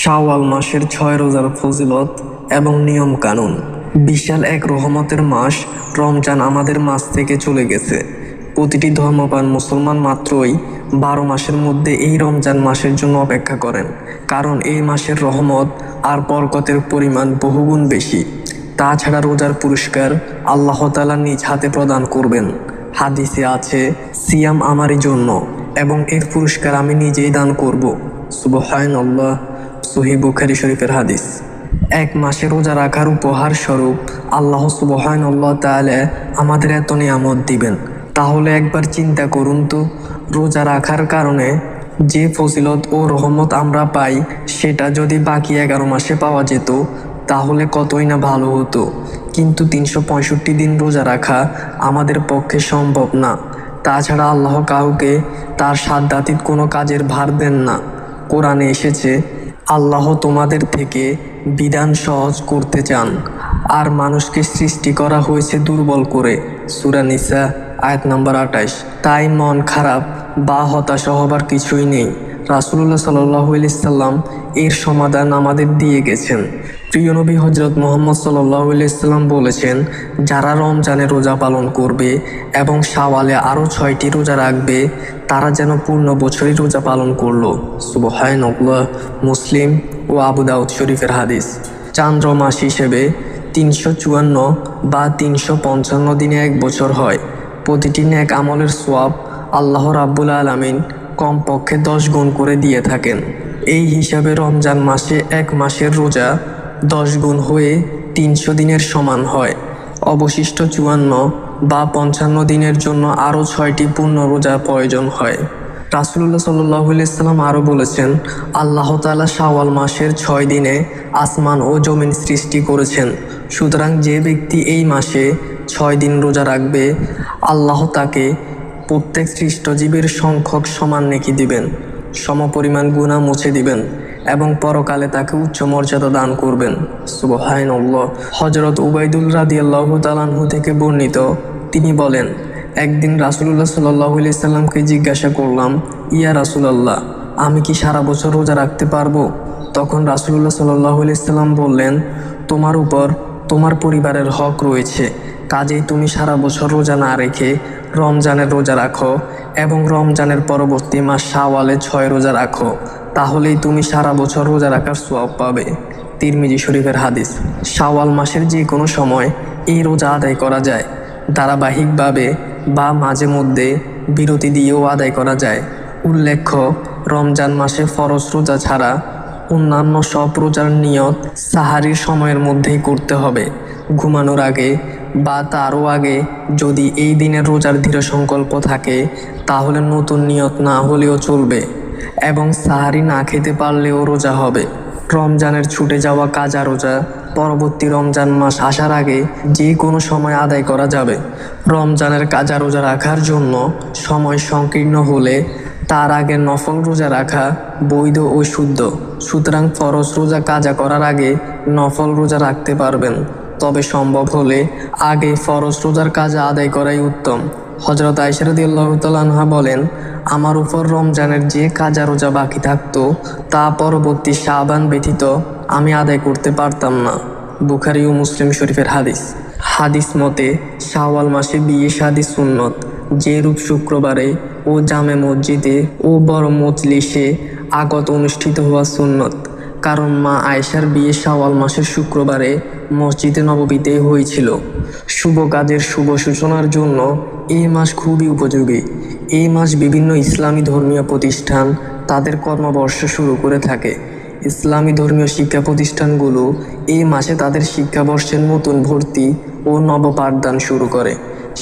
শাওয়াল মাসের ছয় রোজার ফজিলত এবং নিয়ম কানুন। বিশাল এক রহমতের মাস রমজান আমাদের মাস থেকে চলে গেছে। প্রতিটি ধর্মপান মুসলমান মাত্রই বারো মাসের মধ্যে এই রমজান মাসের জন্য অপেক্ষা করেন, কারণ এই মাসের রহমত আর বরকতের পরিমাণ বহুগুণ বেশি। তাছাড়া রোজার পুরস্কার আল্লাহ তালা নিজ হাতে প্রদান করবেন। হাদিসে আছে, সিয়াম আমারই জন্য এবং এর পুরস্কার আমি নিজেই দান করব। সুবহান আল্লাহ সহি বুখারি শরীফের হাদিস। এক মাসে রোজা রাখার উপহার স্বরূপ আল্লাহ সুবহান আল্লাহ তাআলা আমাদের এত নিয়ামত দিবেন। তাহলে একবার চিন্তা করুন তো, রোজা রাখার কারণে যে ফজিলত ও রহমত আমরা পাই, সেটা যদি বাকি এগারো মাসে পাওয়া যেত, তাহলে কতই না ভালো হতো। কিন্তু তিনশো পঁয়ষট্টি দিন রোজা রাখা আমাদের পক্ষে সম্ভব না। তাছাড়া আল্লাহ কাউকে তার সাধ্যাতীত কোনো কাজের ভার দেন না। কোরআনে এসেছে আল্লাহ তোমাদের থেকে বিধান সহজ করতে চান। আর মানুষকে সৃষ্টি করা হয়েছে দুর্বল করে। সুরানিসা আয়াত নম্বর আঠাশ তাই মন খারাপ বা হতাশা হবার কিছুই নেই। রাসুল্লাহ সাল্লাম এর সমাধান আমাদের দিয়ে গেছেন। প্রিয় নবী হজরত মোহাম্মদ সাল্লাম বলেছেন, যারা রমজানে রোজা পালন করবে এবং সাওয়ালে আরও ছয়টি রোজা রাখবে, তারা যেন পূর্ণ বছরই রোজা পালন করল। সুবহান মুসলিম ও আবু শরীফের হাদিস। চান্দ্র মাস হিসেবে তিনশো চুয়ান্ন বা তিনশো পঞ্চান্ন দিনে এক বছর হয়। প্রতিটি ন্যাক আমলের সোয়াব আল্লাহ রাব্বুল আলমিন কমপক্ষে দশ গুণ করে দিয়ে থাকেন। এই হিসাবে রমজান মাসে এক মাসের রোজা দশ গুণ হয়ে তিনশো দিনের সমান হয়। অবশিষ্ট চুয়ান্ন বা পঞ্চান্ন দিনের জন্য আরও ছয়টি পূর্ণ রোজার প্রয়োজন হয়। রাসুল্লাহ সাল্লাম আরও বলেছেন, আল্লাহ তালা শাওয়াল মাসের ছয় দিনে আসমান ও জমিন সৃষ্টি করেছেন। সুতরাং যে ব্যক্তি এই মাসে ছয় দিন রোজা রাখবে, আল্লাহ তাকে প্রত্যেক সৃষ্টজীবের সংখ্যক সমান নেকি দিবেন। সমপরিমাণ গুণা মুছে দিবেন এবং পরকালে তাকে উচ্চ মর্যাদা দান করবেন। সুবহান হজরত উবাইদুল রাদি আল্লাহ তালানহু থেকে বর্ণিত, তিনি বলেন, একদিন রাসুল্লাহ সাল্লাহ সাল্লামকে জিজ্ঞাসা করলাম, ইয়া রাসুলাল্লাহ, আমি কি সারা বছর রোজা রাখতে পারব? তখন রাসুল্লাহ সাল্লাহ সাল্লাম বললেন, তোমার উপর তোমার পরিবারের হক রয়েছে। কাজেই তুমি সারা বছর রোজা না রেখে রমজানের রোজা রাখো এবং রমজানের পরবর্তী মাস শাওয়ালে ছয় রোজা রাখো, তাহলেই তুমি সারা বছর রোজা রাখার সোয়াব পাবে। তিরমিজি শরীফের হাদিস, শাওয়াল মাসের যে কোনো সময় এই রোজা আদায় করা যায়। ধারাবাহিকভাবে বা মাঝে মধ্যে বিরতি দিয়েও আদায় করা যায়। উল্লেখ্য, রমজান মাসে ফরজ রোজা ছাড়া অন্যান্য সব রোজার নিয়ত সাহারির সময়ের মধ্যেই করতে হবে। ঘুমানোর আগে বা তারও আগে যদি এই দিনের রোজার দৃঢ় সংকল্প থাকে, তাহলে নতুন নিয়ত না হলেও চলবে এবং সাহারি না খেতে পারলেও রোজা হবে। রমজানের ছুটে যাওয়া কাজা রোজা পরবর্তী রমজান মাস আসার আগে যে কোনো সময় আদায় করা যাবে। রমজানের কাজা রোজা রাখার জন্য সময় সংকীর্ণ হলে তার আগে নফল রোজা রাখা বৈধ ও শুদ্ধ। সুতরাং ফরজ রোজা কাজা করার আগে নফল রোজা রাখতে পারবেন। তবে সম্ভব হলে আগে ফরজ রোজার কাজ আদায় করাই উত্তম। হজরত আইসারদি আল্লাহতালাহা বলেন, আমার উপর রমজানের যে কাজা রোজা বাকি থাকতো, তা পরবর্তী শাহবান ব্যতীত আমি আদায় করতে পারতাম না। বুখারি ও মুসলিম শরীফের হাদিস। হাদিস মতে, শাওয়াল মাসে বিয়ে শাদি সুন্নত, যে রূপ শুক্রবারে ও জামে মসজিদে ও বড় মজলিসে আগত অনুষ্ঠিত হওয়া সুন্নত। কারণ মা আয়েশার বিয়ে শাওয়াল মাসের শুক্রবারে মসজিদে নববীতে হয়েছিল। শুভ কাজের শুভ সূচনার জন্য এই মাস খুবই উপযোগী। এই মাস বিভিন্ন ইসলামী ধর্মীয় প্রতিষ্ঠান তাদের কর্মবর্ষ শুরু করে থাকে। ইসলামী ধর্মীয় শিক্ষা প্রতিষ্ঠানগুলো এই মাসে তাদের শিক্ষাবর্ষের নতুন ভর্তি ও নব পাঠদান শুরু করে।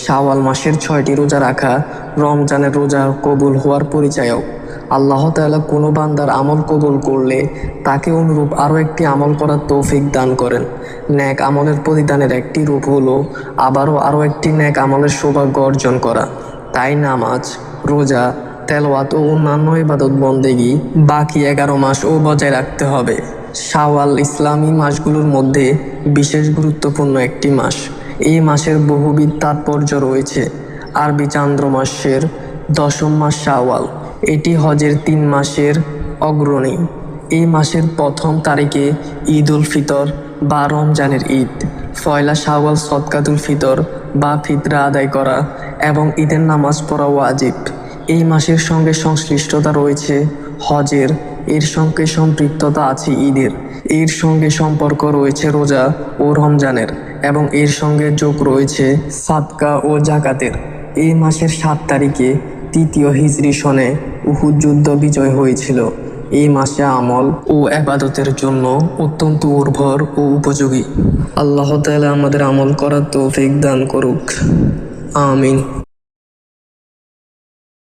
শাওয়াল মাসের ছয়টি রোজা রাখা, রমজানের রোজা কবুল হওয়ার পরিচায়ক। আল্লাহ তাআলা কোনো বান্দার আমল কবুল করলে তাকে অনুরূপ আরও একটি আমল করার তৌফিক দান করেন। ন্যাক আমলের প্রতিদানের একটি রূপ হলো আবারও আরও একটি ন্যাক আমলের সৌভাগ্য অর্জন করা। তাই নামাজ, রোজা, তেলওয়াত ও অন্যান্য ইবাদত বন্দেগি বাকি এগারো মাস ও বজায় রাখতে হবে। শাওয়াল ইসলামী মাসগুলোর মধ্যে বিশেষ গুরুত্বপূর্ণ একটি মাস। এই মাসের বহুবিধ তাৎপর্য রয়েছে। আরবি চান্দ্র মাসের দশম মাস শাওয়াল। এটি হজের তিন মাসের অগ্রণী। এই মাসের প্রথম তারিখে ঈদ উল ফিতর বা রমজানের ঈদ। ফয়লা শাওয়াল সৎকাতুল ফিতর বা ফিতরা আদায় করা এবং ঈদের নামাজ পড়া ওয়াজিব। এই মাসের সঙ্গে সংশ্লিষ্টতা রয়েছে হজের। এর সঙ্গে সম্পৃক্ততা আছে ঈদের। এর সঙ্গে সম্পর্ক রয়েছে রোজা ও রমজানের। এবং এর সঙ্গে যোগ রয়েছে সাদকা ও জাকাতের। এই মাসের সাত তারিখে তৃতীয় হিজরি সনে উহুদ যুদ্ধ বিজয় হয়েছিল। এই মাসে আমল ও আবাদতের জন্য অত্যন্ত উর্বর ও উপযোগী। আল্লাহ তাহলে আমাদের আমল করার তৌফিক দান করুক। আমিন।